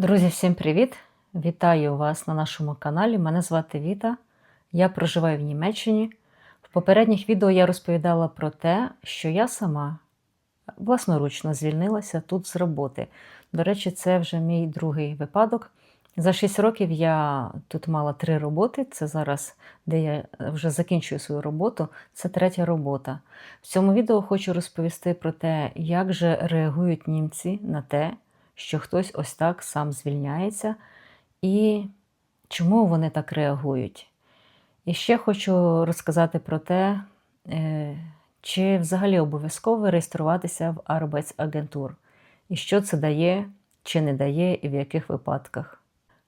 Друзі, всім привіт! Вітаю вас на нашому каналі. Мене звати Віта. Я проживаю в Німеччині. В попередніх відео я розповідала про те, що я сама власноручно звільнилася тут з роботи. До речі, це вже мій другий випадок. За 6 років я тут мала три роботи. Це зараз, де я вже закінчую свою роботу, це третя робота. В цьому відео хочу розповісти про те, як же реагують німці на те, що хтось ось так сам звільняється, і чому вони так реагують. І ще хочу розказати про те, е, чи взагалі обов'язково реєструватися в Arbeitsagentur, і що це дає, чи не дає, і в яких випадках.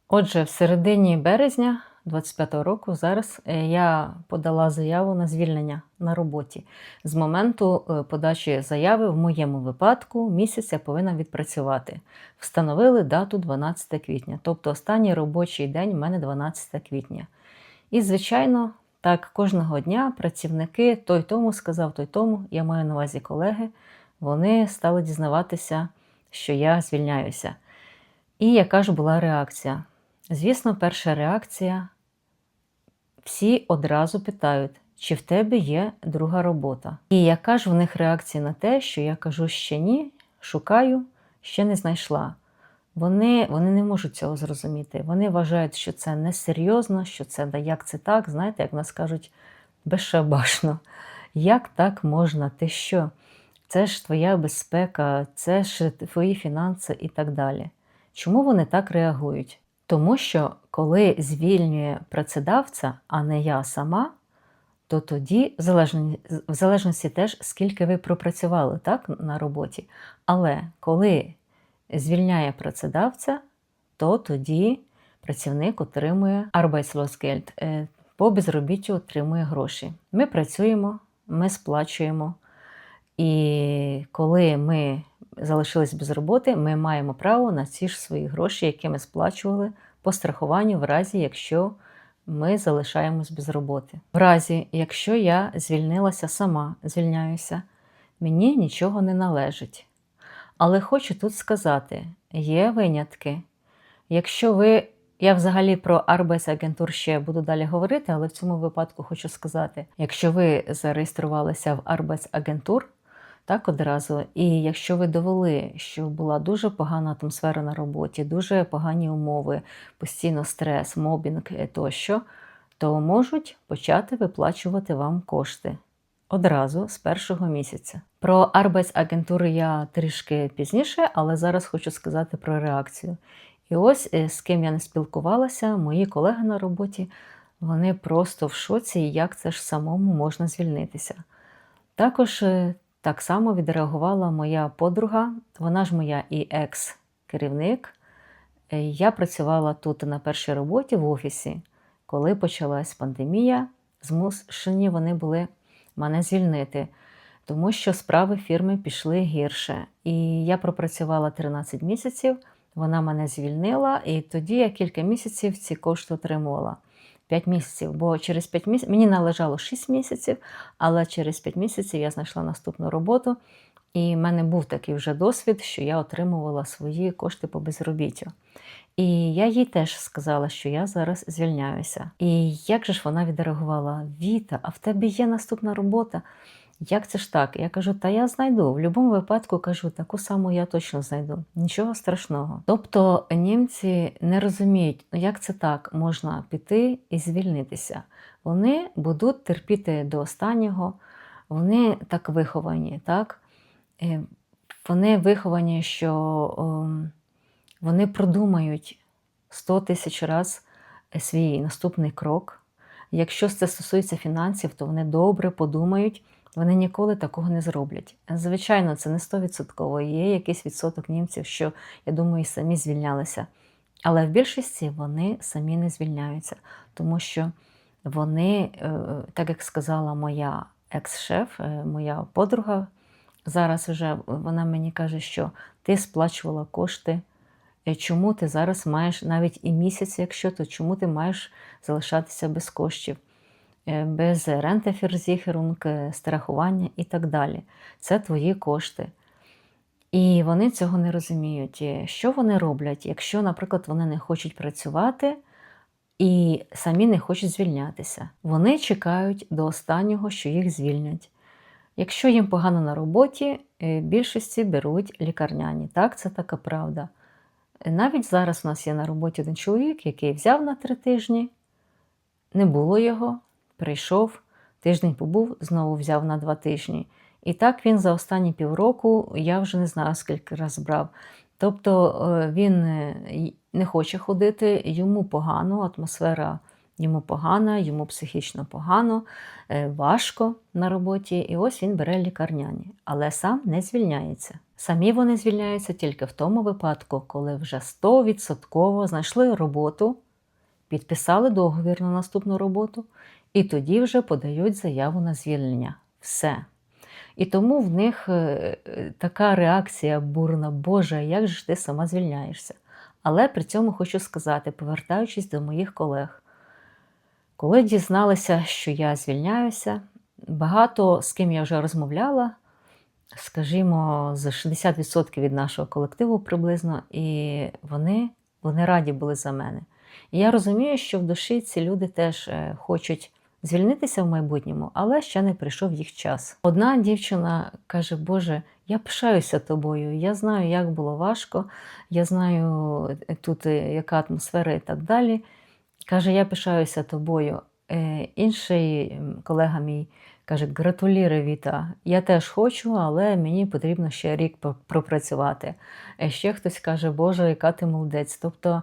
Отже, в середині березня 25-го року зараз е, я подала заяву на звільнення на роботі. З моменту е, подачі заяви, в моєму випадку, місяць я повинна відпрацювати. Встановили дату 12 квітня, тобто останній робочий день у мене 12 квітня. І, звичайно, так, кожного дня працівники той тому сказав, той тому, я маю на увазі колеги, вони стали дізнаватися, що я звільняюся. І яка ж була реакція? Звісно, перша реакція всі одразу питають, чи в тебе є друга робота. І яка ж в них реакція на те, що я кажу ще ні, шукаю, ще не знайшла. Вони вони не можуть цього зрозуміти. Вони вважають, що це несерйозно, що це да як це так, знаєте, як нас кажуть, безшабашно. Як так можна? Ти що? Це ж твоя безпека, це ж твої фінанси і так далі. Чому вони так реагують? Тому що коли звільнює працедавця, а не я сама, то тоді, в залежності, теж, скільки ви пропрацювали так, на роботі. Але коли звільняє працедавця, то тоді працівник отримує Arbeitslosgeld, е, по безробіттю отримує гроші. Ми працюємо, ми сплачуємо. І коли ми залишились без роботи, ми маємо право на ці ж свої гроші, які ми сплачували по страхуванню, в разі, якщо ми залишаємось без роботи. В разі, якщо я звільнилася сама, звільняюся, мені нічого не належить. Але хочу тут сказати: є винятки. Якщо ви, я взагалі про Arbeitsagentur ще буду далі говорити, але в цьому випадку хочу сказати: якщо ви зареєструвалися в Arbeitsagentur, так одразу. І якщо ви довели, що була дуже погана атмосфера на роботі, дуже погані умови, постійно стрес, мобінг тощо, то можуть почати виплачувати вам кошти одразу з першого місяця. Про Arbeitsagentur я трішки пізніше, але зараз хочу сказати про реакцію. І ось е, з ким я не спілкувалася, мої колеги на роботі, вони просто в шоці, як це ж самому можна звільнитися. Також е, так само відреагувала моя подруга, вона ж моя і екс-керівник. Е, я працювала тут на першій роботі в офісі, коли почалась пандемія, змушені вони були мене звільнити, тому що справи фірми пішли гірше. І я пропрацювала 13 місяців, вона мене звільнила, і тоді я кілька місяців ці кошти отримувала. 5 місяців, бо через 5 місяців мені належало 6 місяців, але через 5 місяців я знайшла наступну роботу, і в мене був такий вже досвід, що я отримувала свої кошти по безробіттю. І я їй теж сказала, що я зараз звільняюся. І як же ж вона відреагувала? Віта, а в тебе є наступна робота? Як це ж так? Я кажу, та я знайду. В будь-якому випадку кажу, таку саму я точно знайду. Нічого страшного. Тобто німці не розуміють, ну як це так можна піти і звільнитися. Вони будуть терпіти до останнього, вони так виховані, так? Е, вони виховані, що ем, вони продумають 100 тисяч раз свій наступний крок. Якщо це стосується фінансів, то вони добре подумають. Вони ніколи такого не зроблять. Звичайно, це не 100%. Є якийсь відсоток німців, що, я думаю, самі звільнялися. Але в більшості вони самі не звільняються, тому що вони, е, так як сказала моя екс-шеф, е, моя подруга, зараз вже вона мені каже, що ти сплачувала кошти. Е, чому ти зараз маєш навіть і місяць, якщо то чому ти маєш залишатися без коштів? Е, без рентеферзіхерунг, страхування і так далі. Це твої кошти. І вони цього не розуміють. Що вони роблять, якщо, наприклад, вони не хочуть працювати і самі не хочуть звільнятися? Вони чекають до останнього, що їх звільнять. Якщо їм погано на роботі, е, більшості беруть лікарняні. Так, це така правда. Навіть зараз у нас є на роботі один чоловік, який взяв на три тижні, не було його, прийшов, тиждень побув, знову взяв на два тижні. І так він за останні півроку, я вже не знаю, скільки раз брав. Тобто е, він е, не хоче ходити, йому погано, атмосфера йому погана, йому психічно погано, е, важко на роботі. І ось він бере лікарняні, але сам не звільняється. Самі вони звільняються тільки в тому випадку, коли вже 100% знайшли роботу, підписали договір на наступну роботу, і тоді вже подають заяву на звільнення. Все. І тому в них е, така реакція бурна, Боже, як же ж ти сама звільняєшся? Але при цьому хочу сказати, повертаючись до моїх колег, коли дізналися, що я звільняюся, багато з ким я вже розмовляла, скажімо, з 60% від нашого колективу приблизно, і вони, вони раді були за мене. І я розумію, що в душі ці люди теж е, хочуть звільнитися в майбутньому, але ще не прийшов їх час. Одна дівчина каже: Боже, я пишаюся тобою. Я знаю, як було важко, я знаю е, тут е, яка атмосфера і так далі. Каже, я пишаюся тобою. Е, Інший колега мій каже: Гратуліри, Віта. Я теж хочу, але мені потрібно ще рік пропрацювати. Ще хтось каже, Боже, яка ти молодець. Тобто,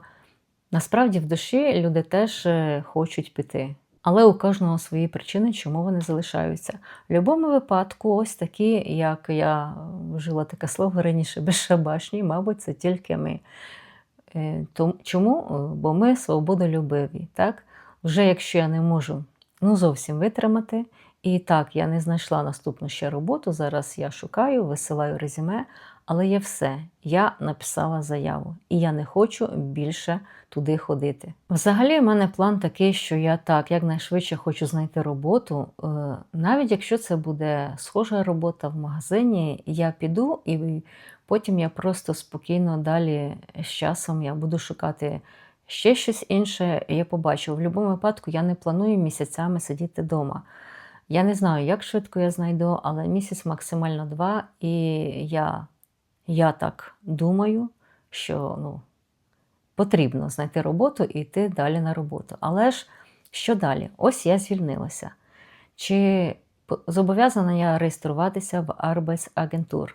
насправді в душі люди теж хочуть піти. Але у кожного свої причини, чому вони залишаються. В будь-якому випадку, ось такі, як я вжила таке слово раніше, безшабашні, мабуть, це тільки ми. Е, Чому? Бо ми свободолюбиві. Так? Вже якщо я не можу ну, зовсім витримати, і так, я не знайшла наступну ще роботу, зараз я шукаю, висилаю резюме, але є все. Я написала заяву, і я не хочу більше туди ходити. Взагалі, в мене план такий, що я так якнайшвидше хочу знайти роботу. Е, Навіть якщо це буде схожа робота в магазині, я піду і потім я просто спокійно далі з часом я буду шукати ще щось інше. Я побачу. В будь-якому випадку я не планую місяцями сидіти вдома. Я не знаю, як швидко я знайду, але місяць максимально два, і я, я так думаю, що ну, потрібно знайти роботу і йти далі на роботу. Але ж що далі? Ось я звільнилася. Чи зобов'язана я реєструватися в Arbeitsagentur?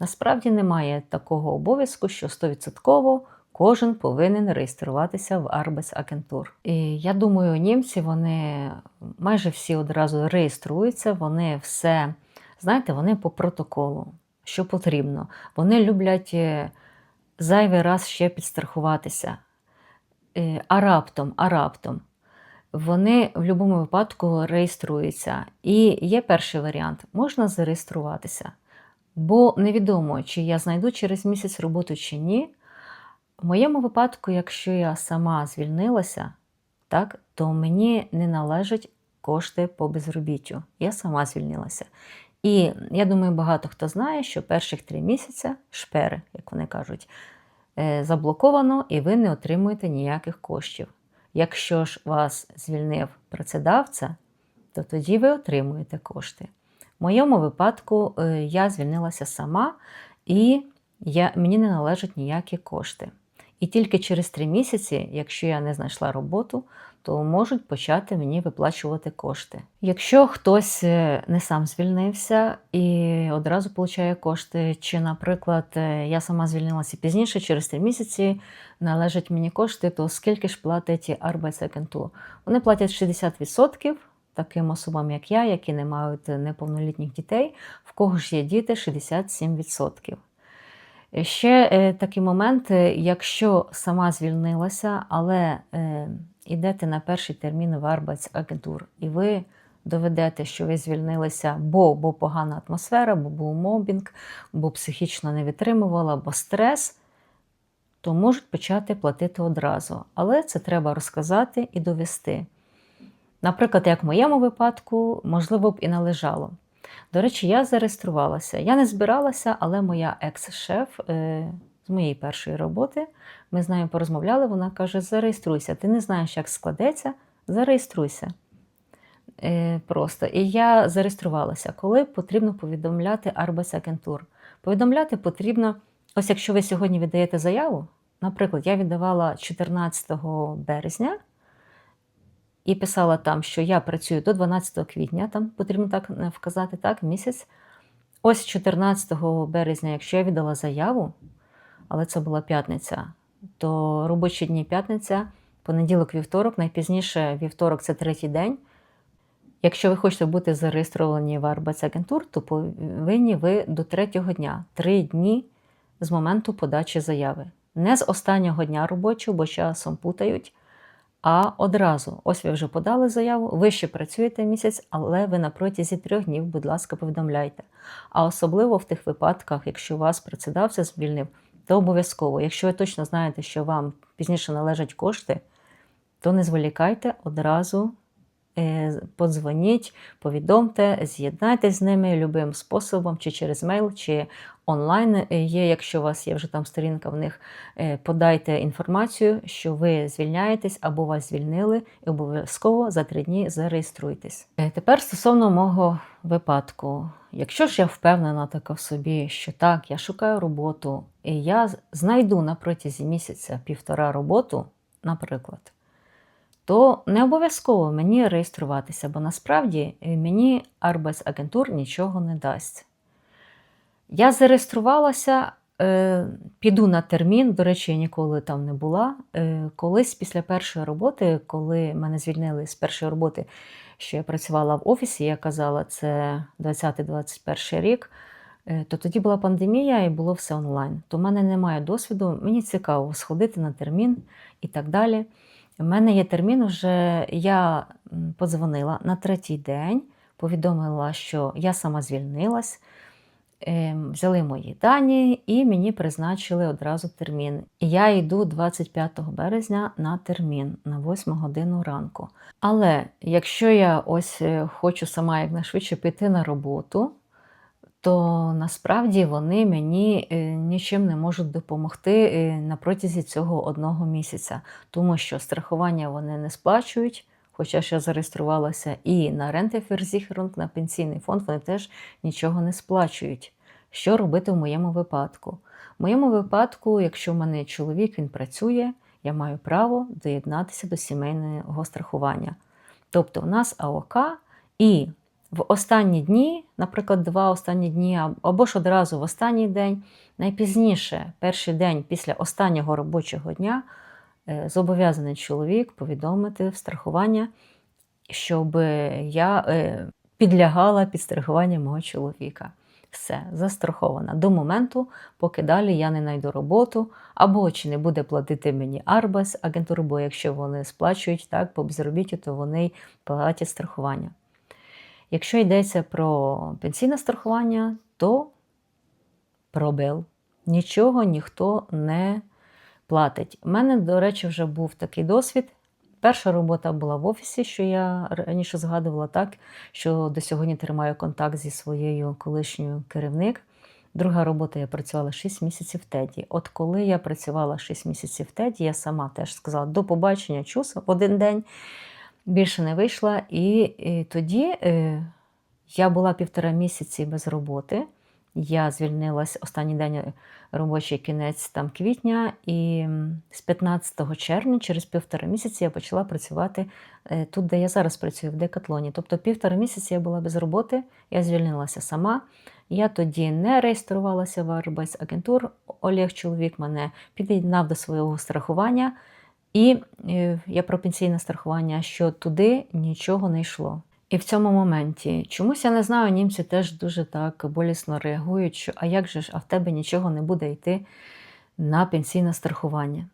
Насправді немає такого обов'язку, що 100% кожен повинен реєструватися в Arbeitsagentur. І я думаю, німці вони майже всі одразу реєструються, вони все, знаєте, вони по протоколу, що потрібно. Вони люблять е, зайвий раз ще підстрахуватися. Е, А раптом, а раптом. Вони в будь-якому випадку реєструються. І є перший варіант: можна зареєструватися. Бо невідомо, чи я знайду через місяць роботу чи ні. В моєму випадку, якщо я сама звільнилася, так, то мені не належать кошти по безробіттю. Я сама звільнилася. І я думаю, багато хто знає, що перших три місяці шпери, як вони кажуть, е, заблоковано і ви не отримуєте ніяких коштів. Якщо ж вас звільнив працедавця, то тоді ви отримуєте кошти. В моєму випадку е, я звільнилася сама і я, мені не належать ніякі кошти. І тільки через три місяці, якщо я не знайшла роботу, то можуть почати мені виплачувати кошти. Якщо хтось е, не сам звільнився і одразу получає кошти, чи, наприклад, е, я сама звільнилася пізніше, через три місяці належать мені кошти, то скільки ж платить Arbeitsagentur? Вони платять 60% таким особам, як я, які не мають неповнолітніх дітей, в кого ж є діти 67%. Ще е, такий момент, е, якщо сама звільнилася, але е, йдете на перший термін в Arbeitsagentur, і ви доведете, що ви звільнилися, бо, бо погана атмосфера, бо був мобінг, бо психічно не витримувала, бо стрес, то можуть почати платити одразу. Але це треба розказати і довести. Наприклад, як в моєму випадку, можливо б і належало. До речі, я зареєструвалася. Я не збиралася, але моя екс-шеф е, з моєї першої роботи, ми з нею порозмовляли, вона каже: зареєструйся, ти не знаєш, як складеться, зареєструйся. Е, Просто. І я зареєструвалася, коли потрібно повідомляти Арбайсагентур. Повідомляти потрібно, ось якщо ви сьогодні віддаєте заяву, наприклад, я віддавала 14 березня і писала там, що я працюю до 12 квітня, там потрібно так е, вказати так, місяць. Ось 14 березня, якщо я віддала заяву, але це була п'ятниця, то робочі дні п'ятниця, понеділок, вівторок, найпізніше вівторок це третій день. Якщо ви хочете бути зареєстровані в Арбайцагентур, то повинні ви до третього дня, три дні з моменту подачі заяви. Не з останнього дня робочого, бо часом путають, а одразу. Ось ви вже подали заяву, ви ще працюєте місяць, але ви на протязі трьох днів, будь ласка, повідомляйте. А особливо в тих випадках, якщо вас працедавця звільнив, то обов'язково, якщо ви точно знаєте, що вам пізніше належать кошти, то не зволікайте одразу. Е, Подзвоніть, повідомте, з'єднайтесь з ними любим способом, чи через мейл, чи онлайн е, є, якщо у вас є вже там сторінка в них, е, подайте інформацію, що ви звільняєтесь або вас звільнили, і обов'язково за три дні зареєструйтесь. Тепер стосовно мого випадку, якщо ж я впевнена така в собі, що так, я шукаю роботу, і я знайду на протязі місяця півтора роботу, наприклад то не обов'язково мені реєструватися, бо насправді е, мені Арбайсагентур нічого не дасть. Я зареєструвалася, е, піду на термін, до речі, я ніколи там не була. Е, колись після першої роботи, коли мене звільнили з першої роботи, що я працювала в офісі, я казала, це 20-21 рік. То тоді була пандемія і було все онлайн. То в мене немає досвіду, мені цікаво сходити на термін і так далі. У мене є термін, вже я подзвонила на третій день, повідомила, що я сама звільнилась, ем, взяли мої дані і мені призначили одразу термін. Я йду 25 березня на термін на 8 годину ранку. Але якщо я ось е, хочу сама якнайшвидше піти на роботу, то насправді вони мені е, нічим не можуть допомогти е, на протязі цього одного місяця, тому що страхування вони не сплачують. Хоча ж я зареєструвалася і на Рентеферзіхерунг, на пенсійний фонд, вони теж нічого не сплачують. Що робити в моєму випадку? В моєму випадку, якщо в мене чоловік, він працює, я маю право доєднатися до сімейного страхування. Тобто у нас АОК і в останні дні, наприклад, два останні дні, або ж одразу в останній день, найпізніше, перший день після останнього робочого дня, е, зобов'язаний чоловік повідомити в страхування, щоб я е, підлягала під страхування мого чоловіка. Все, застрахована до моменту, поки далі я не знайду роботу, або чи не буде платити мені Арбас агентура, бо якщо вони сплачують так по безробіттю, то вони платять страхування. Якщо йдеться про пенсійне страхування, то пробил. Нічого ніхто не платить. У мене, до речі, вже був такий досвід. Перша робота була в офісі, що я раніше згадувала так, що до сьогодні тримаю контакт зі своєю колишньою керівник. Друга робота я працювала 6 місяців в теді. От коли я працювала 6 місяців в теді, я сама теж сказала до побачення чус в один день більше не вийшла. І, і тоді е, я була півтора місяці без роботи. Я звільнилась останній день робочий кінець там квітня, і з 15 червня, через півтора місяці, я почала працювати е, тут, де я зараз працюю, в Декатлоні. Тобто півтора місяці я була без роботи, я звільнилася сама. Я тоді не реєструвалася в Арбайс-агентур. Олег, чоловік, мене під'єднав до свого страхування. І е, я про пенсійне страхування, що туди нічого не йшло. І в цьому моменті чомусь я не знаю, німці теж дуже так болісно реагують, що а як же ж, а в тебе нічого не буде йти на пенсійне страхування.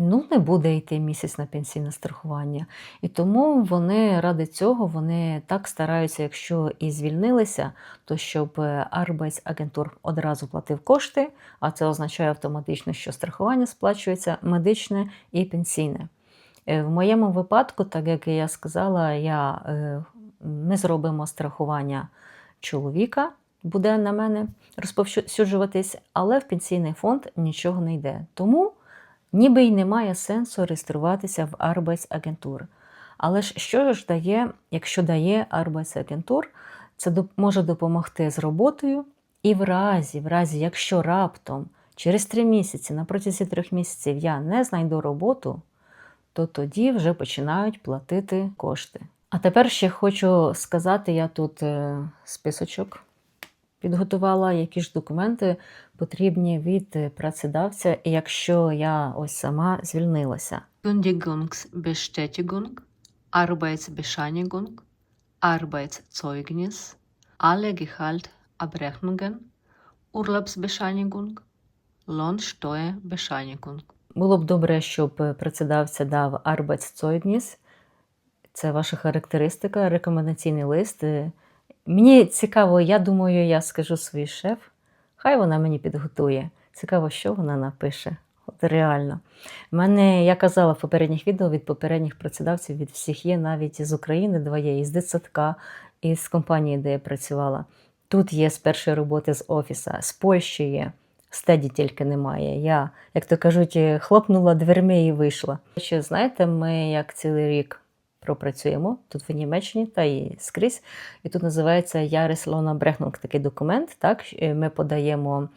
Ну, не буде йти місяць на пенсійне страхування. І тому вони ради цього вони так стараються, якщо і звільнилися, то щоб Арбайс-агентур одразу платив кошти, а це означає автоматично, що страхування сплачується медичне і пенсійне. Е, В моєму випадку, так як я сказала, я е, ми зробимо страхування чоловіка, буде на мене розповсюджуватись, але в пенсійний фонд нічого не йде. Тому ніби й немає сенсу реєструватися в Arbeitsagentur. Але ж що ж дає, якщо дає Arbeitsagentur, це може допомогти з роботою, і в разі, в разі, якщо раптом через три місяці, на протязі трьох місяців я не знайду роботу, то тоді вже починають платити кошти. А тепер ще хочу сказати: я тут е, списочок підготувала, які ж документи потрібні від е, працедавця, якщо я ось сама звільнилася. Kündigungsbestätigung, Arbeitsbescheinigung, Arbeitszeugnis, alle Gehaltabrechnungen, Urlaubsbescheinigung, Lohnsteuerbescheinigung. Було б добре, щоб працедавця дав Arbeitszeugnis. Це ваша характеристика, рекомендаційний лист. Е, Мені цікаво, я думаю, я скажу свій шеф. Хай вона мені підготує. Цікаво, що вона напише. От реально. У мене, я казала в попередніх відео від попередніх працедавців, від всіх є, навіть з України два є, із дитсадка, із компанії, де я працювала. Тут є з першої роботи з офіса, з Польщі є. Стеді тільки немає. Я, як то кажуть, хлопнула дверми і вийшла. Ще знаєте, ми як цілий рік пропрацюємо тут в Німеччині та і скрізь. І тут називається Яреслона Брехнунг такий документ. Так, Е, ми подаємо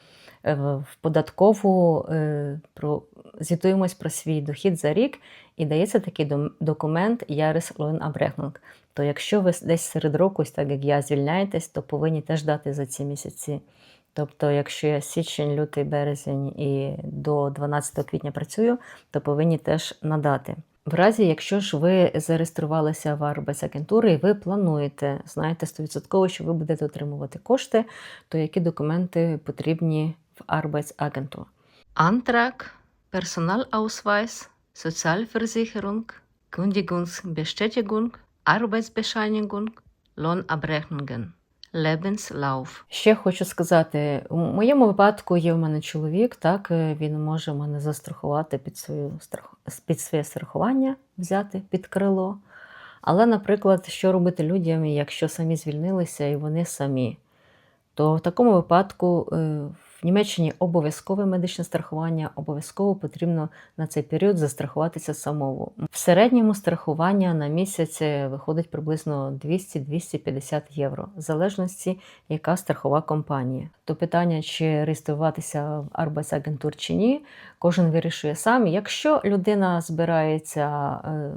е, в податкову, е, про, звітуємось про свій дохід за рік, і дається такий документ Яреслон Абрехнунг. То якщо ви десь серед року, так як я, звільняєтесь, то повинні теж дати за ці місяці. Тобто, якщо я січень, лютий, березень і до 12 квітня працюю, то повинні теж надати. В разі, якщо ж ви зареєструвалися в Арбайсагентури і ви плануєте, знаєте 100%, що ви будете отримувати кошти, то які документи потрібні в Arbeitsagentur? Antrag, Personalausweis, Sozialversicherung, Kündigungsbestätigung, Arbeitsbescheinigung, Lohnabrechnungen, Lebenslauf. Ще хочу сказати, у моєму випадку є в мене чоловік, так е, він може мене застрахувати під свою під своє страхування, взяти під крило. Але, наприклад, що робити людям, якщо самі звільнилися і вони самі, то в такому випадку е, в Німеччині обов'язкове медичне страхування, обов'язково потрібно на цей період застрахуватися самому. В середньому страхування на місяць е, виходить приблизно 200-250 євро, в залежності, яка страхова компанія. То питання, чи реєструватися в Arbeitsagentur чи ні, кожен вирішує сам. Якщо людина збирається е,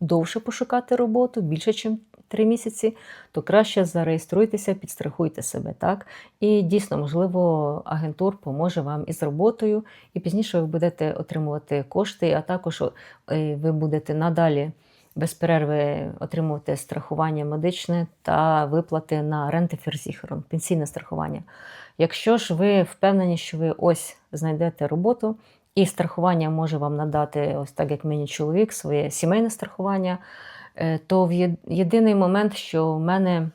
довше пошукати роботу, більше, ніж три місяці, то краще зареєструйтеся, підстрахуйте себе. так? І дійсно, можливо, агентур поможе вам із роботою, і пізніше ви будете отримувати кошти, а також е, ви будете надалі без перерви отримувати страхування медичне та виплати на рентеферзіхерон, пенсійне страхування. Якщо ж ви впевнені, що ви ось знайдете роботу, і страхування може вам надати, ось так як мені чоловік, своє сімейне страхування, то в єдиний момент, що в мене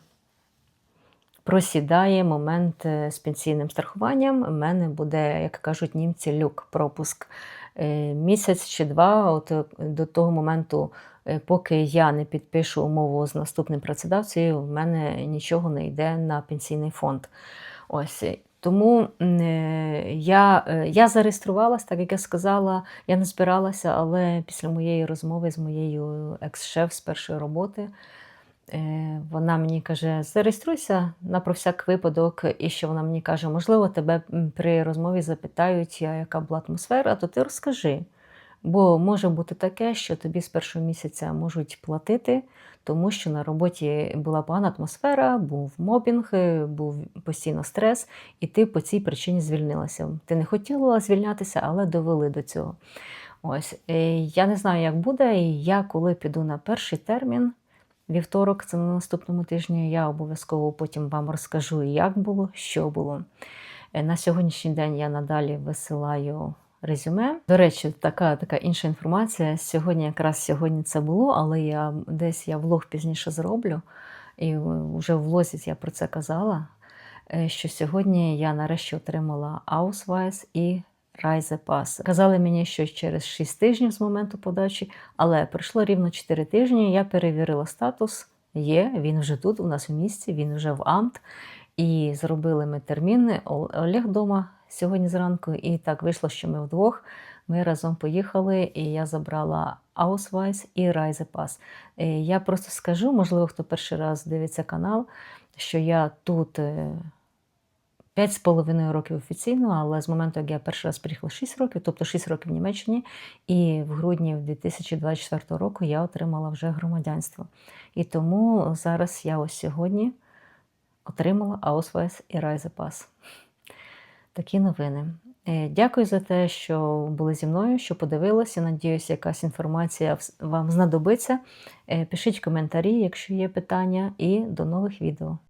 просідає момент е, з пенсійним страхуванням, в мене буде, як кажуть німці, люк, пропуск. Е, Місяць чи два, от е, до того моменту, е, поки я не підпишу умову з наступним працедавцем, в мене нічого не йде на пенсійний фонд. Ось. е, Тому е, я, е, я зареєструвалася, так як я сказала, я не збиралася, але після моєї розмови з моєю екс-шеф з першої роботи, е, вона мені каже: зареєструйся на про всяк випадок, і ще вона мені каже, можливо, тебе при розмові запитають, яка була атмосфера, то ти розкажи. Бо може бути таке, що тобі з першого місяця можуть платити, тому що на роботі була погана атмосфера, був мобінг, був постійно стрес, і ти по цій причині звільнилася. Ти не хотіла звільнятися, але довели до цього. Ось е, я не знаю, як буде. І я коли піду на перший термін, вівторок, це на наступному тижні, я обов'язково потім вам розкажу, як було, що було. Е, На сьогоднішній день я надалі висилаю резюме. До речі, така, така інша інформація. Сьогодні, якраз сьогодні це було, але я десь я влог пізніше зроблю. І вже в влозі я про це казала. е, Що сьогодні я нарешті отримала Ausweis і Райзепас. Казали мені, що через 6 тижнів з моменту подачі, але пройшло рівно 4 тижні. Я перевірила статус є, він вже тут, у нас в місті, він вже в Амт. І зробили ми терміни. Ол- Олег вдома сьогодні зранку, і так вийшло, що ми вдвох. Ми разом поїхали, і я забрала Ausweis і. Е, Я просто скажу, можливо, хто перший раз дивиться канал, що я тут е, п'ять з половиною років офіційно, але з моменту, як я перший раз приїхала 6 років, тобто 6 років в Німеччині, і в грудні 2024 року я отримала вже громадянство. І тому зараз я ось сьогодні отримала Ausweis і Reisepас. Такі новини. Е, Дякую за те, що були зі мною, що подивилися. Надіюся, якась інформація вам знадобиться. Е, Пишіть коментарі, якщо є питання, і до нових відео.